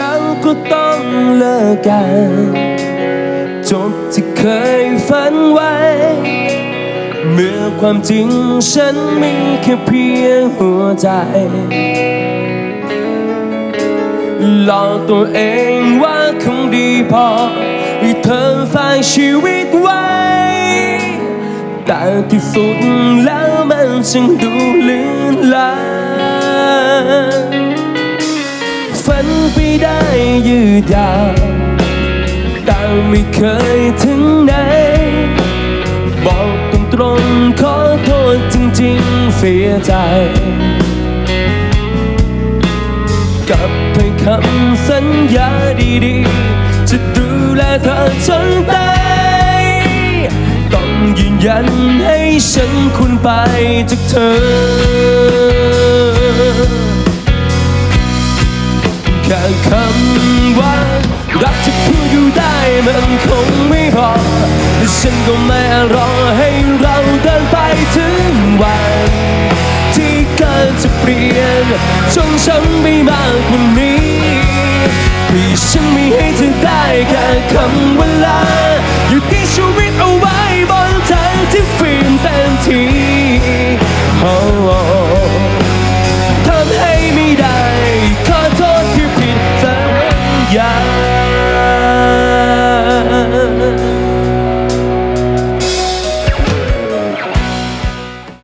ราก็ต้องเลิกกันจบที่เคยฝันไว้ เมื่อความจริงฉันมีแค่เพียงหัวใจหลอกตัวเองว่าคงดีพอให้เธอฝากชีวิตไว้ แต่ที่สุดแล้วมันจึงดูลื่นลาง ฝันไปได้ยืดยาวแต่ไม่เคยถึงไหน บอกตรงๆขอโทษจริงๆเสียใจ กับถ้อยคำสัญญาดีๆ จะดูแลเธอจนตายต้องยืนยันให้ฉันคุณไปจากเธอ แค่คำว่ารักที่พูดอยู่ได้มันคงไม่พอแต่ฉันก็ไม่รอให้เราเดินไปถึงวัน ที่เกิดจะเปลี่ยนจนฉันไม่มากกว่านี้ที่ฉันมีให้เธอได้แค่คำเวลาลา